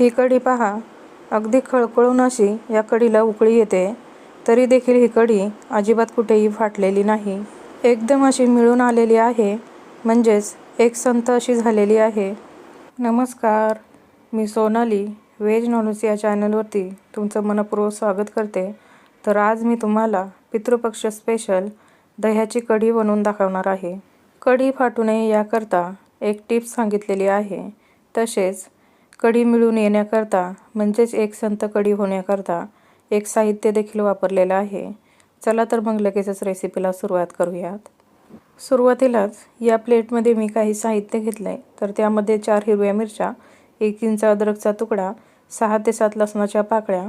ही कढी पहा. अगदी खळखळून अशी या कढीला उकळी येते तरी देखील ही कढी अजिबात कुठेही फाटलेली नाही. एकदम अशी मिळून आलेली आहे म्हणजेच एक संत अशी झालेली आहे. नमस्कार. मी सोनाली व्हेज नॉनव्हेज या चॅनलवरती तुमचं मनपूर्वक स्वागत करते. तर आज मी तुम्हाला पितृपक्ष स्पेशल दह्याची कढी बनवून दाखवणार आहे. कढी फाटू नये याकरता एक टिप्स सांगितलेली आहे. तसेच कढी मिळून येण्याकरता म्हणजेच एक संत कढी होण्याकरता एक साहित्य देखील वापरलेलं आहे. चला तर मग लगेचच रेसिपीला सुरुवात करूयात. सुरुवातीलाच या प्लेटमध्ये मी काही साहित्य घेतलं आहे तर त्यामध्ये चार हिरव्या मिरच्या एक इंच अद्रकचा तुकडा सहा ते सात लसणाच्या पाकळ्या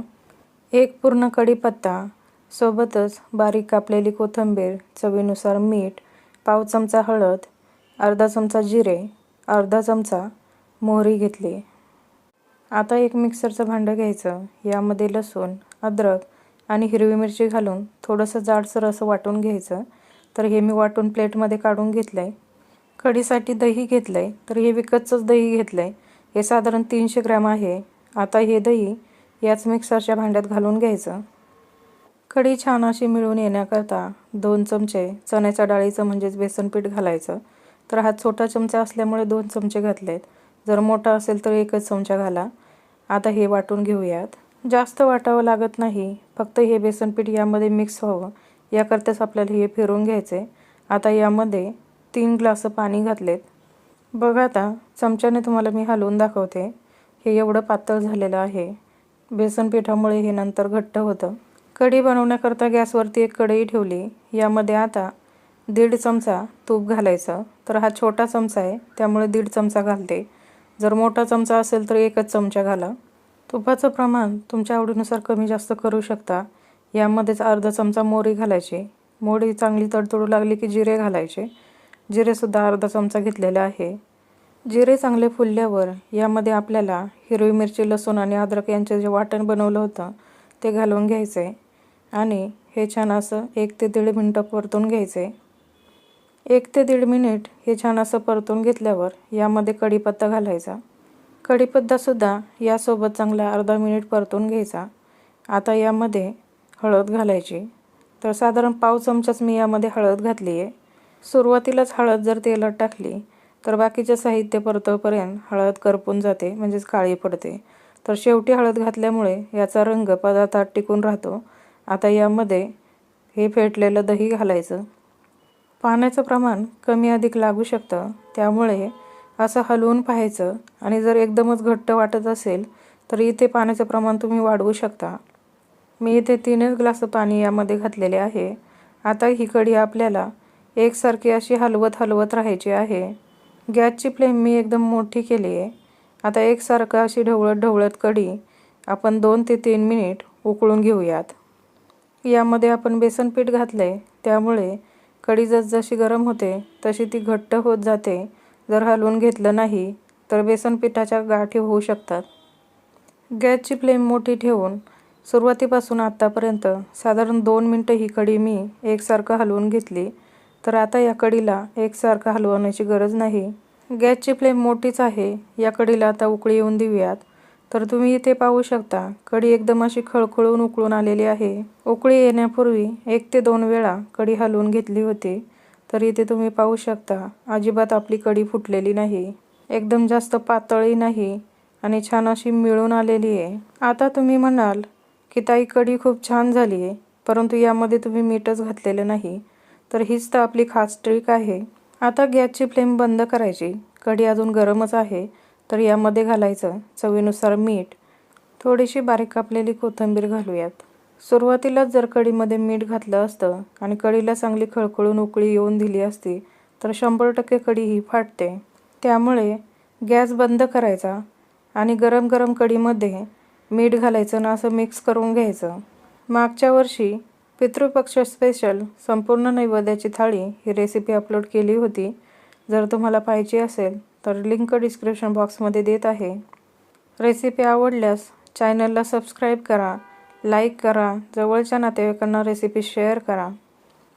एक पूर्ण कढीपत्ता सोबतच बारीक कापलेली कोथिंबीर चवीनुसार मीठ पाव चमचा हळद अर्धा चमचा जिरे अर्धा चमचा मोहरी घेतली. आता एक मिक्सरचं भांडं घ्यायचं. यामध्ये लसूण अद्रक आणि हिरवी मिरची घालून थोडंसं जाडसर असं वाटून घ्यायचं. तर हे मी वाटून प्लेटमध्ये काढून घेतलं आहे कढीसाठी दही घेतलं आहे तर हे विकतचंच दही घेतलं आहे हे साधारण तीनशे ग्रॅम आहे. आता हे दही याच मिक्सरच्या भांड्यात घालून घ्यायचं. कढी छान अशी मिळून येण्याकरता दोन चमचे चण्याच्या डाळीचं म्हणजेच बेसनपीठ घालायचं. तर हा छोटा चमचा असल्यामुळे दोन चमचे घातले आहेत जर मोठा असेल तर एकच चमचा घाला. आता हे वाटून घेऊयात. जास्त वाटावं लागत नाही. फक्त हे बेसनपीठ यामध्ये मिक्स व्हावं. याकरताच आपल्याला हे फिरवून घ्यायचे आता यामध्ये तीन ग्लासं पाणी घातलेत. बघा आता चमच्याने तुम्हाला मी हलवून दाखवते. हे एवढं पातळ झालेलं आहे. बेसन पिठामुळे हे नंतर घट्ट होतं. कढी बनवण्याकरता गॅसवरती एक कढई ठेवली. यामध्ये आता दीड चमचा तूप घालायचं. तर हा छोटा चमचा आहे. त्यामुळे दीड चमचा घालते. जर मोठा चमचा असेल तर एकच चमचा घाला. तुपाचं प्रमाण तुमच्या आवडीनुसार कमी जास्त करू शकता. यामध्येच अर्धा चमचा मोरी घालायची. मोरी चांगली तडतडू लागली की जिरे घालायचे. जिरेसुद्धा अर्धा चमचा घेतलेला आहे. जिरे चांगले फुलल्यावर यामध्ये आपल्याला हिरवी मिरची लसूण आणि अद्रक यांचे जे वाटण बनवलं होतं ते घालून घ्यायचे. आणि हे छान असं एक ते दीड मिनटं परतून घ्यायचे. एक ते दीड मिनिट हे छान असं परतून घेतल्यावर यामध्ये कढीपत्ता घालायचा. कढीपत्तासुद्धा यासोबत चांगला अर्धा मिनिट परतून घ्यायचा. आता यामध्ये हळद घालायची. तर साधारण पाव चमचाच मी यामध्ये हळद घातली आहे सुरुवातीलाच हळद जर तेलात टाकली तर बाकीचे साहित्य परतोपर्यंत हळद करपून जाते म्हणजेच काळी पडते. तर शेवटी हळद घातल्यामुळे याचा रंग पदार्थात टिकून राहतो. आता यामध्ये हे फेटलेलं दही घालायचं. पाण्याचं प्रमाण कमी अधिक लागू शकतं. त्यामुळे असं हलवून पाहायचं आणि जर एकदमच घट्ट वाटत असेल तर इथे पाण्याचं प्रमाण तुम्ही वाढवू शकता. मी इथे तीनच ग्लास पाणी यामध्ये घातलेले आहे. आता ही कढी आपल्याला एकसारखी अशी हलवत हलवत राहायची आहे. गॅसची फ्लेम मी एकदम मोठी केली आहे. आता एकसारखं अशी ढवळत ढवळत कढी आपण दोन ते तीन मिनिट उकळून घेऊयात. यामध्ये आपण बेसन पीठ घातलं आहे त्यामुळे कढी जसजशी गरम होते तशी ती घट्ट होत जाते. जर हलवून घेतलं नाही तर बेसन पिठाच्या गाठी होऊ शकतात. गॅसची फ्लेम मोठी ठेवून सुरुवातीपासून आत्तापर्यंत साधारण दोन मिनटं ही कढी मी एकसारखं हलवून घेतली. तर आता या कढीला एकसारखं हलवण्याची गरज नाही. गॅसची फ्लेम मोठीच आहे. या कढीला आता उकळी येऊन देऊयात. तर तुम्ही इथे पाहू शकता कढी एकदम अशी खळखळून उकळून आलेली आहे. उकळी येण्यापूर्वी एक ते दोन वेळा कढी हलवून घेतली होती. तर इथे तुम्ही पाहू शकता अजिबात आपली कढी फुटलेली नाही. एकदम जास्त पातळी नाही आणि छान अशी मिळून आलेली आहे. आता तुम्ही म्हणाल की ताई कढी खूप छान झाली आहे परंतु यामध्ये तुम्ही मीठच घातलेलं नाही. तर हीच तर आपली खास ट्रिक आहे. आता गॅसची फ्लेम बंद करायची. कढी अजून गरमच आहे. तर यामध्ये घालायचं चवीनुसार मीठ. थोडीशी बारीक कापलेली कोथिंबीर घालूयात. सुरुवातीलाच जर कढीमध्ये मीठ घातलं असतं आणि कढीला चांगली खळखळून उकळी येऊन दिली असती तर शंभर टक्के कढी ही फाटते. त्यामुळे गॅस बंद करायचा आणि गरम गरम कढीमध्ये मीठ घालायचं ना असं मिक्स करून घ्यायचं. मागच्या वर्षी पितृपक्ष स्पेशल संपूर्ण नैवेद्याची थाळी ही रेसिपी अपलोड केली होती. जर तुम्हाला पाहिजे असेल तर लिंक डिस्क्रिप्शन बॉक्समध्ये देत आहे. रेसिपी आवडल्यास चॅनलला सबस्क्राईब करा लाईक करा जवळच्या नातेवाईकांना रेसिपी शेअर करा.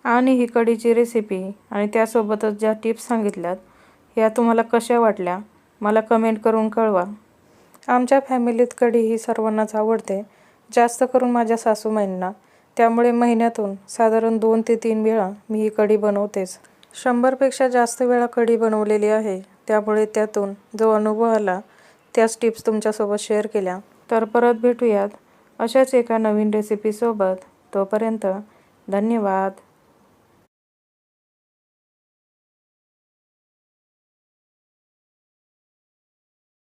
आणि ही कढीची रेसिपी आणि त्यासोबतच ज्या टिप्स सांगितल्यात या तुम्हाला कशा वाटल्या मला कमेंट करून कळवा. आमच्या फॅमिलीत कढी ही सर्वांनाच आवडते जास्त करून माझ्या सासूमाईंना त्यामुळे महिन्यातून साधारण दोन ते तीन वेळा मी ही कढी बनवतेच. शंभरपेक्षा जास्त वेळा कढी बनवलेली आहे. त्यामुळे त्यातून जो अनुभव आला त्याच टिप्स तुमच्यासोबत शेअर केल्या. तर परत भेटूयात अशाच एका नवीन रेसिपीसोबत तोपर्यंत धन्यवाद.